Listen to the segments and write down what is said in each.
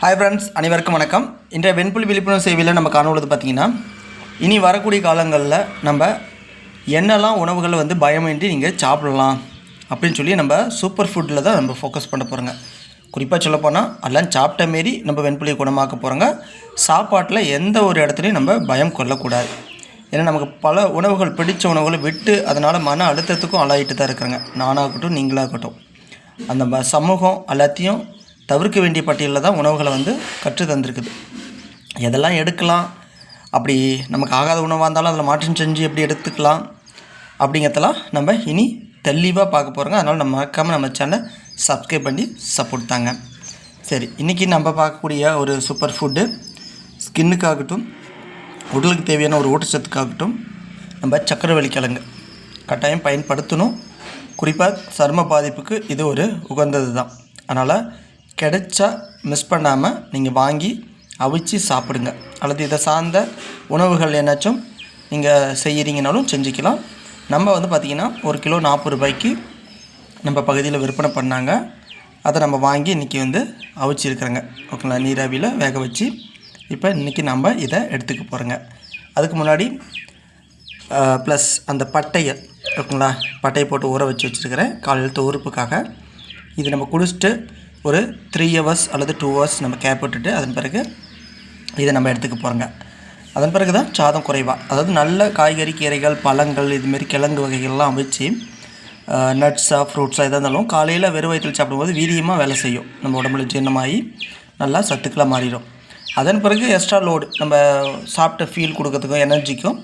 Hi friends அனைவருக்கும் வணக்கம். இன்றைய வெண்புலி விழிப்புணர்வு சேவையில் நம்ம காணொழுது பார்த்திங்கன்னா இனி வரக்கூடிய காலங்களில் நம்ம என்னெல்லாம் உணவுகளை வந்து பயமின்றி நீங்கள் சாப்பிடலாம் அப்படின்னு சொல்லி நம்ம சூப்பர் ஃபுட்டில் தான் நம்ம ஃபோக்கஸ் பண்ண போகிறோங்க குறிப்பாக சொல்லப்போனால் எல்லாம் சாப்பிட்ட மாரி நம்ம வெண்புலியை குணமாக்க போகிறோங்க சாப்பாட்டில் எந்த ஒரு இடத்துலையும் நம்ம பயம் கொள்ளக்கூடாது. ஏன்னா நமக்கு பல உணவுகள் பிடித்த உணவுகளை விட்டு அதனால் மன அழுத்தத்துக்கும் ஆளாயிட்டு தான் இருக்கிறாங்க. நானாகட்டும் நீங்களாகட்டும். அந்த ம சமூகம் எல்லாத்தையும் தவிர்க்க வேண்டிய பட்டியலில் தான் உணவுகளை வந்து கற்று தந்திருக்குது. எதெல்லாம் எடுக்கலாம்? அப்படி நமக்கு ஆகாத உணவாக இருந்தாலும் அதில் மாற்றம் செஞ்சு எப்படி எடுத்துக்கலாம்? அப்படிங்கிறதெல்லாம் நம்ம இனி தெளிவாக பார்க்க போகிறோங்க அதனால் நம்ம மறக்காமல் நம்ம சேனலை சப்ஸ்கிரைப் பண்ணி சப்போர்ட் தாங்க. சரி இன்றைக்கி நம்ம பார்க்கக்கூடிய ஒரு சூப்பர் ஃபுட்டு ஸ்கின்னுக்காகட்டும் உடலுக்கு தேவையான ஒரு ஊட்டச்சத்துக்காகட்டும் நம்ம சக்கரவள்ளி கிழங்கு கட்டாயம் பயன்படுத்தணும். குறிப்பாக சரும பாதிப்புக்கு இது ஒரு உகந்தது தான் அதனால் கிடைச்சா மிஸ் பண்ணாமல் நீங்கள் வாங்கி அவிச்சு சாப்பிடுங்க. அல்லது இதை சார்ந்த உணவுகள் என்னாச்சும் நீங்கள் செய்கிறீங்கனாலும் செஞ்சுக்கலாம். நம்ம வந்து பார்த்திங்கன்னா ஒரு கிலோ நாற்பது ரூபாய்க்கு நம்ம பகுதியில் விற்பனை பண்ணாங்க. அதை நம்ம வாங்கி இன்றைக்கி வந்து அவிச்சிருக்கிறோங்க ஓகேங்களா? நீராவியில் வேக வச்சு இப்போ இன்றைக்கி நம்ம இதை எடுத்துக்க போகிறோங்க அதுக்கு முன்னாடி ப்ளஸ் அந்த பட்டையை ஓகேங்களா? பட்டையை போட்டு ஊற வச்சு வச்சுருக்கிறேன் காலையில் தோறுப்புக்காக இது நம்ம குடிச்சிட்டு ஒரு த்ரீ ஹவர்ஸ் அல்லது டூ ஹவர்ஸ் நம்ம கேப் விட்டுட்டு அதன் பிறகு இதை நம்ம எடுத்துக்க போகிறோங்க அதன் பிறகு தான் சாதம் குறைவாக அதாவது நல்ல காய்கறி கீரைகள் பழங்கள் இதுமாரி கிழங்கு வகைகள்லாம் அமைச்சு நட்ஸாக ஃப்ரூட்ஸாக எதாக இருந்தாலும் காலையில் வெறும் வயிற்றில் சாப்பிடும்போது வீரியமாக வேலை செய்யும். நம்ம உடம்புல ஜீரணமாகி நல்லா சத்துக்களாக மாறிடும். அதன் பிறகு எக்ஸ்ட்ரா லோடு நம்ம சாப்பிட்ட ஃபீல் கொடுக்கறதுக்கும் எனர்ஜிக்கும்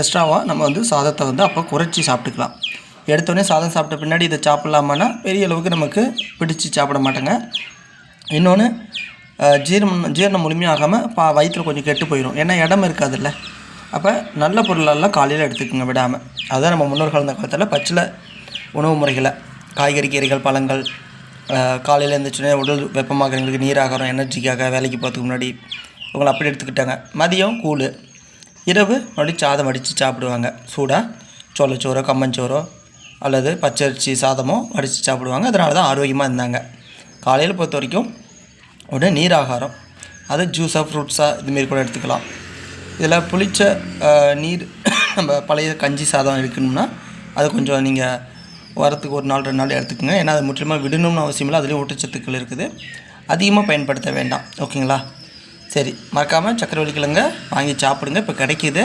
எக்ஸ்ட்ராவாக நம்ம வந்து சாதத்தை வந்து அப்போ குறைச்சி சாப்பிட்டுக்கலாம். எடுத்தோடனே சாதம் சாப்பிட்ட பின்னாடி இதை சாப்பிட்லாமான்னா பெரிய அளவுக்கு நமக்கு பிடிச்சி சாப்பிட மாட்டேங்க. இன்னொன்று ஜீரணம் ஜீரணம் முழுமையாகாமல் பா வயிற்றில் கொஞ்சம் கெட்டு போயிடும் ஏன்னா இடம் இருக்காதுல்ல. அப்போ நல்ல பொருளெல்லாம் காலையில் எடுத்துக்கோங்க விடாமல் அதுதான் நம்ம முன்னோர்கள் இருந்த காலத்தில் பச்சில உணவு முறைகளை. காய்கறி கீரைகள் பழங்கள் காலையில் எழுந்திரிச்சோடனே உடல் வெப்பமாகறவங்களுக்கு நீராகாரம் எனர்ஜிக்காக வேலைக்கு போகிறதுக்கு முன்னாடி இவங்களை அப்படி எடுத்துக்கிட்டாங்க. மதியம் கூழ் இரவு மறுபடியும் சாதம் வடித்து சாப்பிடுவாங்க. சூடாக சோளச்சோறோ கம்மஞ்சோறோ அல்லது பச்சரிசி சாதமோ வடித்து சாப்பிடுவாங்க. அதனால தான் ஆரோக்கியமாக இருந்தாங்க. காலையில் பொறுத்த வரைக்கும் உடனே நீர் ஆகாரம் அது ஜூஸாக ஃப்ரூட்ஸாக இதுமாரி கூட எடுத்துக்கலாம். இதில் புளித்த நீர் நம்ம பழைய கஞ்சி சாதம் எடுக்கணும்னா அது கொஞ்சம் நீங்கள் வாரத்துக்கு ஒரு நாள் ரெண்டு நாள் எடுத்துக்கோங்க. ஏன்னா அது முற்றிலுமாக விடணும்னு அவசியம் இல்லை. அதுலேயும் ஊட்டச்சத்துக்கள் இருக்குது. அதிகமாக பயன்படுத்த வேண்டாம். ஓகேங்களா? சரி மறக்காமல் சக்கரவள்ளி கிழங்க வாங்கி சாப்பிடுங்க. இப்போ கிடைக்கிது.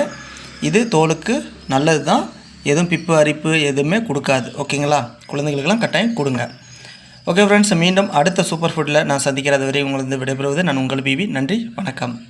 இது தோலுக்கு நல்லது தான் எதுவும் பிப்பு அரிப்பு எதுவுமே கொடுக்காது. ஓகேங்களா? குழந்தைகளுக்கெல்லாம் கட்டாயம் கொடுங்க. ஓகே ஃப்ரெண்ட்ஸ் மீண்டும் அடுத்த சூப்பர் ஃபுட்டில் நான் சந்திக்கிறது வரை உங்களுக்கு விடைபெறுவது நான் உங்கள் பிபி. நன்றி வணக்கம்.